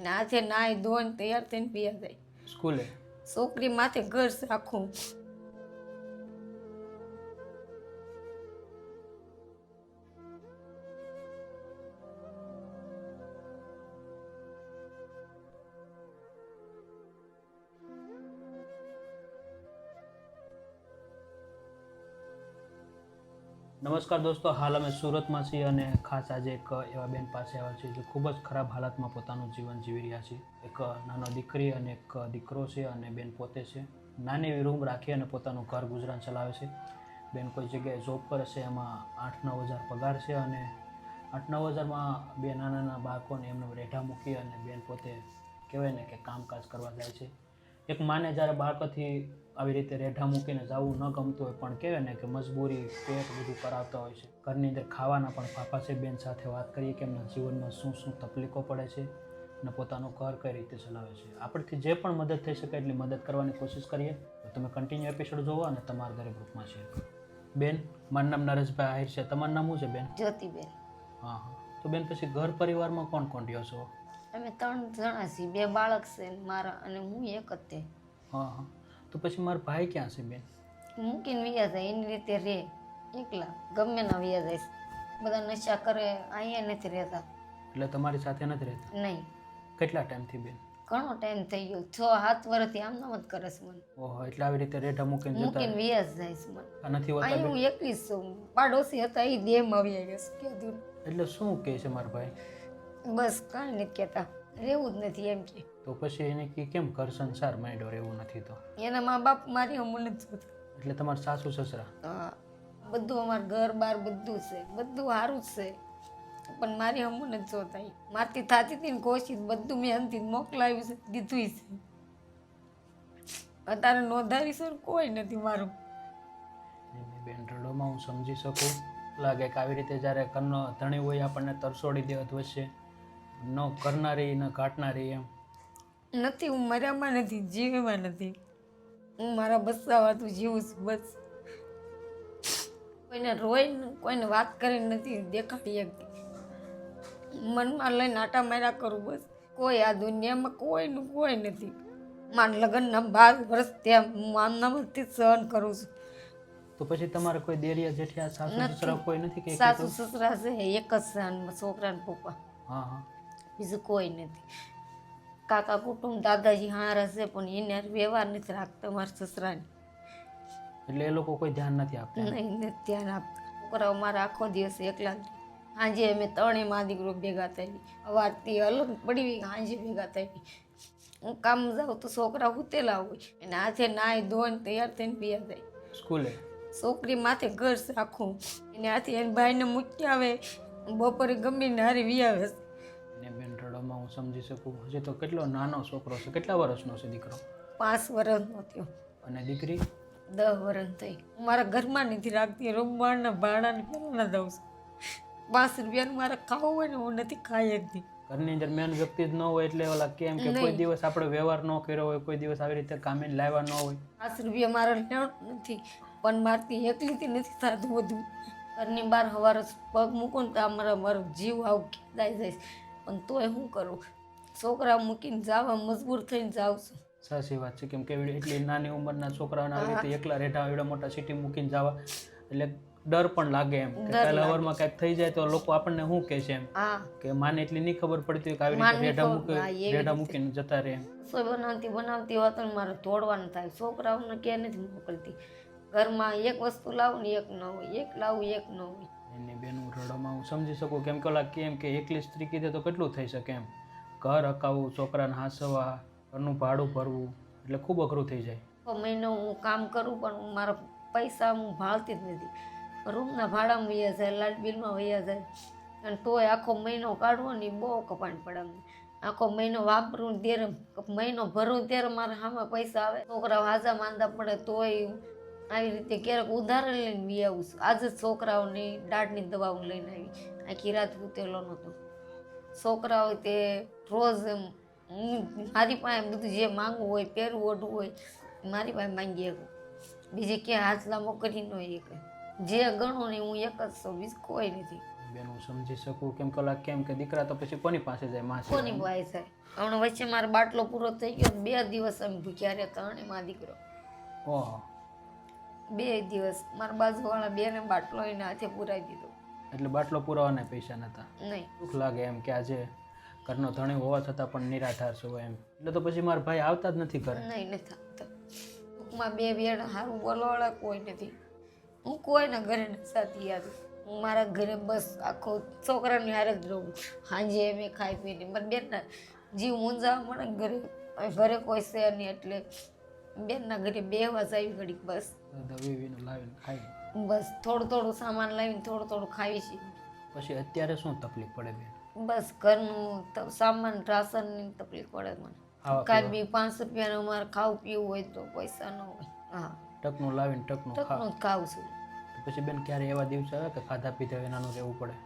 અને આજે નાય ધોઈને તૈયાર થઈને પીયા જાય. સ્કૂલે? છોકરી માથે ઘર રાખું નમસ્કાર દોસ્તો, હાલ અમે સુરતમાં છીએ અને ખાસ આજે એક એવા બેન પાસે આવ્યા છીએ જે ખૂબ જ ખરાબ હાલતમાં પોતાનું જીવન જીવી રહ્યા છે. એક નાનો દીકરી અને એક દીકરો છે અને બેન પોતે છે. નાની એવી રૂમ રાખી અને પોતાનું ઘર ગુજરાન ચલાવે છે. બેન કોઈ જગ્યાએ જોબ કરે છે, એમાં આઠ નવ હજાર પગાર છે અને આઠ નવ હજારમાં બે નાના નાના બાળકોને એમને રેઢા મૂકી અને બેન પોતે કહેવાય ને કે કામકાજ કરવા જાય છે. એક માને જ્યારે બાળકોથી આવી રીતે રેઢા મૂકીને જવું ન ગમતું હોય પણ કહેવાય ને કે મજબૂરી પેટ બધું કરાવતા હોય છે. ઘરની અંદર ખાવાના પણ પાપા છે બેન સાથે વાત કરીએ કે એમના જીવનમાં શું શું તકલીફો પડે છે અને પોતાનું ઘર કઈ રીતે ચલાવે છે. આપણથી જે પણ મદદ થઈ શકે એટલી મદદ કરવાની કોશિશ કરીએ. તો તમે કન્ટિન્યુ એપિસોડ જોવો અને તમારા દરેક ગ્રુપમાં શેર કરો. બેન મારું નામ નરેશભાઈ આહિર છે. તમારું નામ શું છે બેન? જ્યોતિબેન. હા હા. તો બેન પછી ઘર પરિવારમાં કોણ કોણ રહ્યો છો? અમે ત્રણ જણા છીએ. બે બાળક છે મારા અને હું એક જ તે. હા હા. તો પછી મારા ભાઈ ક્યાં છે બેન? મૂકીને વ્યા જાય? એની રીતે રે એકલા. ગમે ના વ્યા જાય. બધા નશા કરે અહીંયા નથી રહેતા. એટલે તમારી સાથે નથી રહેતા? નહીં. કેટલા ટાઈમથી બેન? ઘણો ટાઈમ થઈ ગયો. છ સાત વર્ષથી આમ નામ જ કરે છે મને. ઓહો એટલે આવી રીતે રેઢા મૂકીને જતા મૂકીને વ્યા જાય છે મને. આ નથી હોતા અહીં હું એકલી છું. પાડોશી હતા એ દેમ આવી ગયા છે. કીધું એટલે શું કહે છે મારા ભાઈ? બસ કાંઈ નથી કહેતા. રહેવું જ નથી એમ કે. તો પછી એને કે કેમ ઘર સંસાર માંડ્યો રહેવું નથી તો? એના મા બાપ મારી અમૂલ જ એટલે તમારા સાસુ સસરા? હા, બધું અમારું ઘર બાર બધું છે બધું સારું જ છે. પણ મારી અમું જ જોતા. મારથી થતી હતી ને કોશિશ બધું મેં અંતિમ મોકલાવ્યું છે કીધું છે. અત્યારે નોંધાવી સર કોઈ નથી મારું. બેન રડોમાં હું સમજી શકું. લાગે કે આવી રીતે જ્યારે ઘરનો ધણી હોય આપણને તરસોડી દેવત વચ્ચે. ન કરનારી ન કાટનારી એમ? નથી હું મર્યામાં નથી જીવમાં નથી. હું મારા બસાવાતું જીવું છું બસ. કોઈને રોઈને કોઈને વાત કરીને નથી દેખાડી શકતી મનમાં લઈને આટા માર્યા કરું બસ. કોઈ આ દુનિયામાં કોઈનું કોઈ નથી. મારા લગ્નના બાર વર્ષ ત્યાં આમનામાંથી જ સહન કરું છું. તો પછી તમારે કોઈ દેરિયા જેઠિયા સાસુ સસરા કોઈ નથી કે સાસુ સસરા છે એક જ અને છોકરા ને પપ્પા. હા હા. બીજું કોઈ નથી. કાકા કુટુંબ દાદાજી હા છે પણ એને વ્યવહાર નથી રાખતા મારા સસરાને. એટલે એ લોકો કોઈ ધ્યાન નથી આપતા નહીં નથી ધ્યાન આપતા. છોકરાઓ મારા આખો દિવસ એકલા સાંજે અમે ત્રણેય મા દીકરો ભેગા થઈ અવારથી અલગ પડી સાંજે ભેગા થઈ હું કામ જાઉં તો છોકરા ઉતેલા હોય અને હાથે નાય ધોઈને તૈયાર થઈને પીયા જાય. સ્કૂલે? છોકરી માથે ઘર રાખું. એને હાથે એને ભાઈને મૂકી આવે. બપોરે ગમીને હારી વી આવે સમજી શકું? હજી તો કેટલો નાનો છોકરો છે? કેટલા વર્ષનો છે દીકરો? પાંચ વર્ષનો થયો. અને દીકરી? દસ વર્ષ થઈ. મારા ઘરમાં નથી રાખતી રમવાના ભાડાને પહેલાં દઉં છું. પાંચ રૂપિયાનું મારે ખાવું હોય ને હું નથી ખાઈ શકતી. ઘરની અંદર મેન વ્યક્તિ જ ન હોય એટલે ઓલા કેમ કે કોઈ દિવસ આપણે વ્યવહાર ન કર્યો હોય કોઈ દિવસ આવી રીતે કામે લાવ્યા ન હોય. પાંચ રૂપિયા મારે લેવાનું નથી. પણ મારતી એકલીથી નથી થતું બધું. ઘરની બહાર હવારે પગ મૂકું ને તો અમારા મારો જીવ આવું ખેદાઈ જાય. પણ તોય શું કરું? છોકરા મૂકીને જવા મજબૂર થઈને જાઉં છું. સાચી વાત છે. કેમ કે એવી એટલી નાની ઉંમરના છોકરાઓને આવી રીતે એકલા રેઠા એવડા મોટા સિટી મૂકીને જવા એટલે ડર પણ લાગે એમ. કે કાલે હવારમાં કાંઈક થઈ જાય તો લોકો આપણને શું કહે છે એમ? કે માને એટલી નહીં ખબર પડતી કે આવી રીતે હા, મૂકી એવી મૂકીને જતા રહે સો રસોઈ બનાવતી બનાવતી હોત મારે તોડવાનું થાય. છોકરાઓને ક્યાં નથી મોકલતી. ઘરમાં એક વસ્તુ લાવું ને એક ન હોય. એક લાવું એક ન હોય. એની બેનું રડવામાં હું સમજી શકું કેમ કે ઓલા કેમ કે એકલી સ્ત્રી કીધે તો કેટલું થઈ શકે એમ. ઘર હકાવવું છોકરાને હાંસવા, ઘરનું ભાડું ભરવું, એટલે ખૂબ અઘરું થઈ જાય. મહિનો હું કામ કરું પણ મારા પૈસા હું ભાળતી જ નથી. રૂમના ભાડામાં વૈયા જાય, લાઇટ બિલમાં વૈયા જાય. અને તોય આખો મહિનો કાઢવો ને બહુ કપાણ પડે અમને. આખો મહિનો વાપરું ત્યારે, મહિનો ભરું ત્યારે મારા સામે પૈસા આવે. છોકરા હાજા માંદા પડે તોય આવી રીતે ક્યારેક ઉદાહરણ લઈને બી આવું છું. આજે જ છોકરાઓની દાઢની દવાઓ લઈને આવી. આખી રાત ઉતેલો નહોતો. છોકરાઓ તે રોજ એમ હું મારી પાસે બધું જે માંગવું હોય પહેરવું ઓઢવું હોય મારી પાસે માંગી શકું. બીજે ક્યાં હાથ લાંબો કરી ન એક જે ગણો ને હું એક જ છું બીજું કોઈ નથી. બેન હું સમજી શકું કેમ કે કેમ કે દીકરા તો પછી કોની પાસે જાય માસી કોની ભાઈ જાય? હમણાં વચ્ચે મારો બાટલો પૂરો થઈ ગયો બે દિવસ અમે ભૂખ્યા રહ્યા ત્રણે માં દીકરો. ઓહો. બે દિવસ. મારા બાજુવાળા બેને બાટલો એના હાથે પુરાવી દીધો. એટલે બાટલો પુરાવાના પૈસા નહોતા નહીં. દુઃખ લાગે એમ કે આજે ઘરનો ધણી હોવા છતાં પણ નિરાધાર છું એમ. એટલે તો પછી મારા ભાઈ આવતા જ નથી ઘરે? નહીં નથી આવતા. ટૂંકમાં બે બેન સારું બોલવાળા કોઈ નથી. હું કોઈના ઘરે નથી સાથી આવી હું મારા ઘરે બસ આખો છોકરાની હારે જ રહું. સાંજે એમ ખાઈ પીને. મારા બેનના જીવ મૂંઝાવા મળે ઘરે. ઘરે કોઈ છે નહીં એટલે બેનના ઘરે બે વાસ આવી ઘડીક બસ. દવી વીનું લાવીને ખાઈ. બસ થોડું થોડું સામાન લાવીને થોડું થોડું ખાવી છે. પછી અત્યારે શું તકલીફ પડે બેન? બસ ઘરનું સામાન રાશનની તકલીફ પડે મને. કાંઈ બી પાંચ રૂપિયાનું અમારે ખાવું પીવું હોય તો પૈસા ન હોય. હા. ટકનું લાવીને ટકનું ટકનું ખાવું છું. પછી બેન ક્યારે એવા દિવસ આવે કે ખાધા પીધા વિનાનું રહેવું પડે?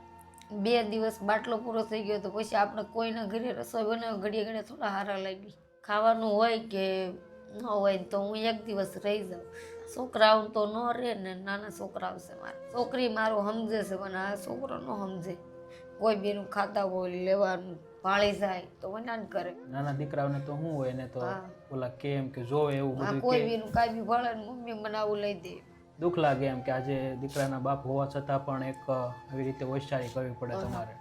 બે દિવસ બાટલો પૂરો થઈ ગયો તો પછી આપણે કોઈના ઘરે રસોઈ બનાવે ઘડીએ ઘડીએ થોડા હારા લાગી ખાવાનું હોય કે ન હોય તો હું એક દિવસ રહી જાઉં. છોકરાઓ તો ન રહે ને નાના છોકરાઓ છે મારે. છોકરી મારું સમજે છે પણ આ છોકરો ન સમજે. કોઈ બેનું ખાતા હોય લેવાનું ભાળી જાય તો વનાન કરે. નાના દીકરાઓને તો શું હોય એને તો ઓલા કેમ કે જોવે એવું બધું કોઈ બીનું કાંઈ બી ભાળે મમ્મી મને આવું લઈ દે. દુઃખ લાગે એમ કે આજે દીકરાના બાપ હોવા છતાં પણ એક આવી રીતે હોશિયારી કરવી પડે તમારે.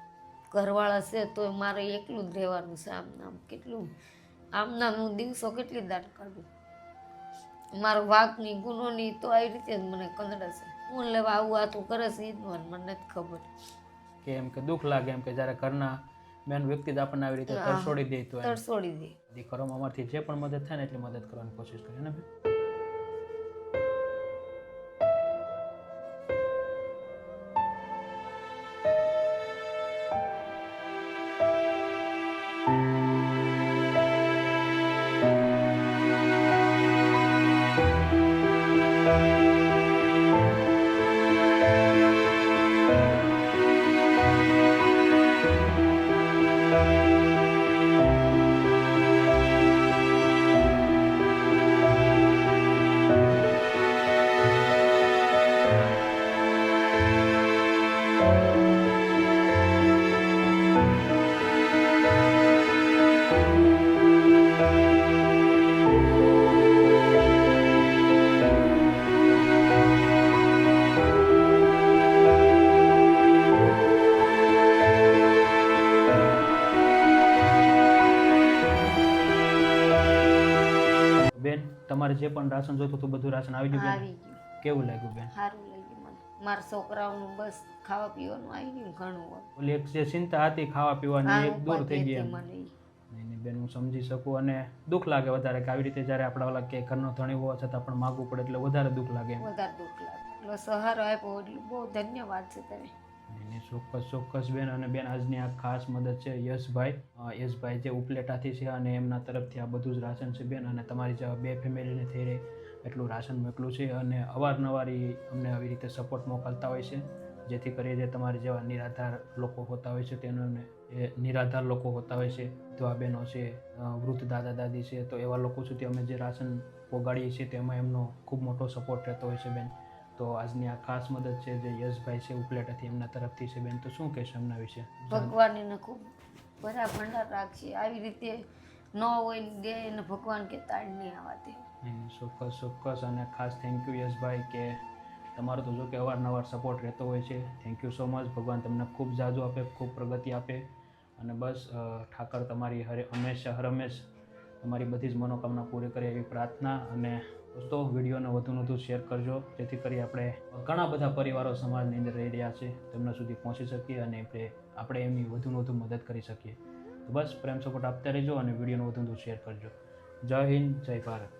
ઘરવાળા છે તો મારે એકલું જ રહેવાનું છે આમ નામ કેટલું આમ નામ હું દિવસો કેટલી દાન કાઢું? મારો વાઘની ગુનોની તો આવી રીતે જ મને કંદડે છે. હું લેવા આવું આતું કરે છે એ જ મને નથી ખબર. કે એમ કે દુઃખ લાગે એમ કે જ્યારે ઘરના મેન વ્યક્તિ જ આપણને આવી રીતે. તરસોડી દે તો તરસોડી દે. દીકરો અમારથી જે પણ મદદ થાય ને એટલી મદદ કરવાની કોશિશ કરીએ ને જે પણ રાશન જોતું હતું બધું રાશન આવી ગયું બેન? ગયું. કેવું લાગ્યું બેન? સારું લાગ્યું મને. મારા છોકરાઓનું બસ ખાવા પીવાનું આવી ગયું ઘણું હોય ઓલી એક જે ચિંતા હતી ખાવા પીવાની એ દૂર થઈ ગઈ એમ. મને ઈ. નહીં નહીં બેન હું સમજી શકું અને દુઃખ લાગે વધારે કે આવી રીતે જ્યારે આપણા ઓલા કે ઘરનો ધણી હોવા છતાં પણ માગવું પડે એટલે વધારે દુઃખ લાગે એમ. વધારે દુઃખ લાગે. એટલો સહારો આપ્યો એટલું બહુ ધન્યવાદ છે તમે નહીં, ચોક્કસ ચોક્કસ બેન અને બેન આજની આ ખાસ મદદ છે યશભાઈ. યશભાઈ જે ઉપલેટાથી છે અને એમના તરફથી આ બધું જ રાશન છે બેન અને તમારી જેવા બે ફેમિલીને થઈ રહે એટલું રાશન મોકલું છે અને અવારનવાર અમને આવી રીતે સપોર્ટ મોકલતા હોય છે. જેથી કરી જે તમારી જેવા નિરાધાર લોકો હોતા હોય છે એ નિરાધાર લોકો હોતા હોય છે. વિધવા બહેનો છે વૃદ્ધ દાદા દાદી છે તો એવા લોકો સુધી અમે જે રાશન પોગાડીએ છીએ તેમાં એમનો ખૂબ મોટો સપોર્ટ રહેતો હોય છે બેન. તો આજની આ ખાસ મદદ છે જે યશભાઈ છે ઉપલેટાથી એમના તરફથી છે. બેન તો શું કહેશો એમના વિશે? ભગવાન એને ખૂબ બધા ભંડાર રાખશે આવી રીતે ન હોય દે એને ભગવાન કે તાળ નહીં આવા દે ચોક્કસ ચોક્કસ. અને ખાસ થેન્ક યુ યશભાઈ કે તમારો તો જો કે અવારનવાર સપોર્ટ રહેતો હોય છે. થેન્ક યુ સો મચ ભગવાન તમને ખૂબ જાજુ આપે ખૂબ પ્રગતિ આપે. અને બસ ઠાકર તમારી હરે હંમેશા હર હંમેશ તમારી બધી જ મનોકામના પૂરી કરે એવી પ્રાર્થના અને દોસ્તો, વિડીયોને વધુ વધુ શેર કરજો, જેથી કરી આપણે ઘણા બધા પરિવારો સમાજની અંદર રહી રહ્યા છે, તેમના સુધી પહોંચી શકીએ અને આપણે એમની વધુ વધુ મદદ કરી શકીએ. તો બસ, પ્રેમ સપોર્ટ આપતા રહેજો અને વિડીયોને વધુ વધુ શેર કરજો. જય હિન્દ, જય ભારત.